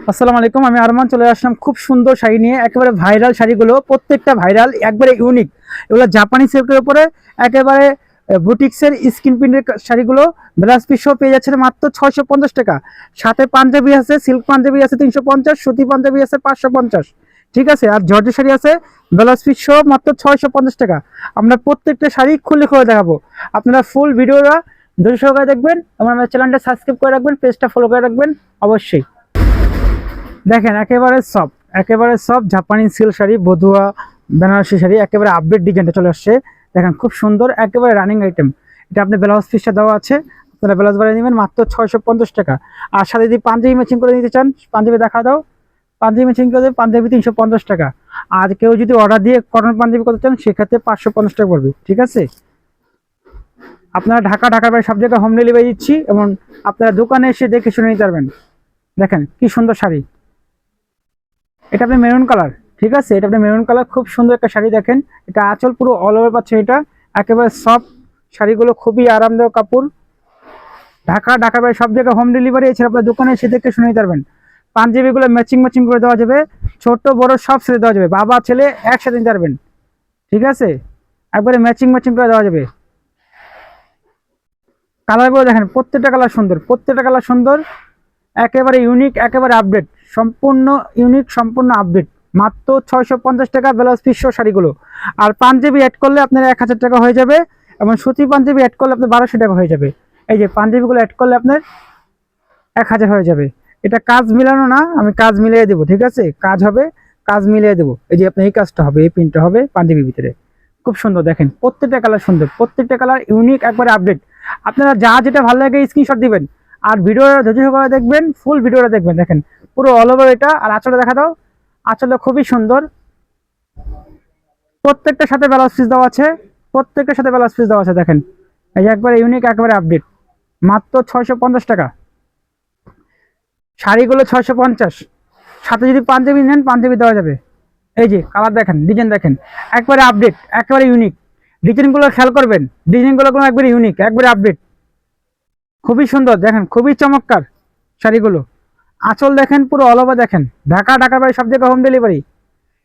আসসালামু আলাইকুম, আমি আরমান, চলে আসলাম খুব সুন্দর শাড়ি নিয়ে, একেবারে ভাইরাল শাড়িগুলো, প্রত্যেকটা ভাইরাল, একবারে ইউনিক এগুলো জাপানি সিল্কের উপরে, একেবারে বুটিক্সের স্কিন প্রিন্টের শাড়িগুলো ব্লাউজ পিসও পেয়ে যাচ্ছে মাত্র ছয়শো পঞ্চাশ টাকা। সাথে পাঞ্জাবি আছে সিল্ক পাঞ্জাবি আছে তিনশো পঞ্চাশ, সুতি পাঞ্জাবি আছে পাঁচশো পঞ্চাশ। ঠিক আছে, আর জর্জের শাড়ি আছে ব্লাউজ পিস সহ মাত্র ছয়শো পঞ্চাশ টাকা। আমরা প্রত্যেকটা শাড়ি খুলে খুলে দেখাবো। আপনারা ফুল ভিডিওটা ধৈর্য সহকারে দেখবেন, এবং আমার চ্যানেলটা সাবস্ক্রাইব করে রাখবেন পেজটা ফলো করে রাখবেন, অবশ্যই। দেখেন, একেবারে সব একেবারে সব জাপানি সিল্ক শাড়ি, বধুয়া বেনারসি শাড়ি, একেবারে আপডেট ডিজাইনটা চলে আসছে। দেখেন, খুব সুন্দর, একেবারে রানিং আইটেম এটা আপনি ব্লাউজ পিসটা দেওয়া আছে, আপনারা ব্লাউজ বানিয়ে নেবেন মাত্র ছয়শো পঞ্চাশ টাকা। আর সাথে যদি পাঞ্জাবি ম্যাচিং করে নিতে চান, পাঞ্জাবি দেখা দাও। পাঞ্জাবি ম্যাচিং করে দেবে, পাঞ্জাবি তিনশো পঞ্চাশ টাকা। আর কেউ যদি অর্ডার দিয়ে কটন পাঞ্জাবি করতে চান, সেক্ষেত্রে পাঁচশো পঞ্চাশ টাকা পড়বে, ঠিক আছে? আপনারা ঢাকা, ঢাকার বাইরে সব জায়গায় হোম ডেলিভারি দিচ্ছি এবং আপনারা দোকানে এসে দেখে শুনে নিতে পারবেন। দেখেন, কি সুন্দর শাড়ি। এটা আপনি মেরুন কালার ঠিক আছে? এটা আপনি মেরুন কালার খুব সুন্দর একটা শাড়ি দেখেন। এটা আঁচল পুরো অল ওভার পাচ্ছে এটা। একেবারে সফট শাড়িগুলো খুবই আরামদায়ক কাপড়। ঢাকা, ঢাকার বাইরে সব জায়গায় হোম ডেলিভারি এছাড়া আপনার দোকানে এসে দেখে শুনে নিতে পারবেন। পাঞ্জাবিগুলো ম্যাচিং ম্যাচিং করে দেওয়া যাবে। ছোট, বড় সব ছেড়ে দেওয়া যাবে। বাবা, ছেলে একসাথে নিতে পারবেন। ঠিক আছে? একবারে ম্যাচিং ম্যাচিং করে দেওয়া যাবে। কালারগুলো দেখেন, প্রত্যেকটা কালার সুন্দর, প্রত্যেকটা কালার সুন্দর। একেবারে ইউনিক একেবারে আপডেট সম্পূর্ণ ইউনিক সম্পূর্ণ আপডেট মাত্র ছয়শো পঞ্চাশ টাকা ব্লাউজ পিসশো শাড়িগুলো। আর পাঞ্জাবি অ্যাড করলে আপনার এক হাজার টাকা হয়ে যাবে এবং সুতি পাঞ্জাবি অ্যাড করলে আপনার বারোশো টাকা হয়ে যাবে। এই যে পাঞ্জাবিগুলো অ্যাড করলে আপনার এক হাজার হয়ে যাবে। এটা কাজ মিলানো না, আমি কাজ মিলিয়ে দেবো, ঠিক আছে? কাজ হবে, কাজ মিলিয়ে দেবো। এই যে আপনার এই কাজটা হবে, এই প্রিন্টটা হবে পাঞ্জাবির ভিতরে। খুব সুন্দর, দেখেন, প্রত্যেকটা কালার সুন্দর, প্রত্যেকটা কালার ইউনিক একবারে আপডেট আপনারা যা যেটা ভালো লাগে স্ক্রিনশট দিবেন। আর ভিডিওটা ধৈর্য করে দেখবেন ফুল ভিডিওটা দেখবেন, দেখেন। পুরো অল ওভার এটা। আর আঁচলে দেখা দাও। আঁচলটা খুবই সুন্দর। প্রত্যেকটার সাথে ব্লাউজ পিস দেওয়া আছে। প্রত্যেকটার সাথে ব্লাউজ পিস দেওয়া আছে, দেখেন। এই একবারে ইউনিক একবারে আপডেট মাত্র ছয়শো পঞ্চাশ টাকা। শাড়িগুলো ছয়শো পঞ্চাশ। সাথে যদি পাঞ্জাবি নেন, পাঞ্জাবি দেওয়া যাবে। এই যে কালার দেখেন ডিজাইন দেখেন। একবারে আপডেট একবারে ইউনিক ডিজাইনগুলো খেয়াল করবেন। ডিজাইনগুলো কোনো একবারে ইউনিক একবারে আপডেট খুবই সুন্দর, দেখেন, খুবই চমৎকার শাড়িগুলো। আঁচল দেখেন, পুরো অল ওভার দেখেন। ঢাকা ঢাকার বাড়ি সব জায়গায় হোম ডেলিভারি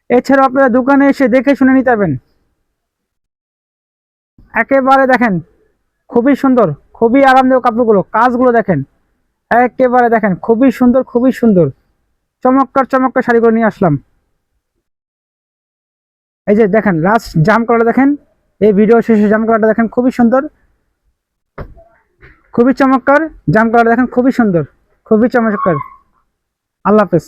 এছাড়াও আপনারা দোকানে এসে দেখে শুনে নিতে পারবেন। একেবারে দেখেন, খুবই সুন্দর, খুবই আরামদায়ক কাপড়গুলো, কাজগুলো দেখেন। একেবারে দেখেন, খুবই সুন্দর খুবই সুন্দর। চমৎকার চমৎকার শাড়িগুলো নিয়ে আসলাম। এই যে দেখেন লাস্ট জাম কালারটা দেখেন, এই ভিডিও শেষে জাম কালারটা দেখেন, খুবই সুন্দর। খুবই চমৎকার জাম কালার দেখেন, খুবই সুন্দর, খুবই চমৎকার। আল্লাহ হাফেজ।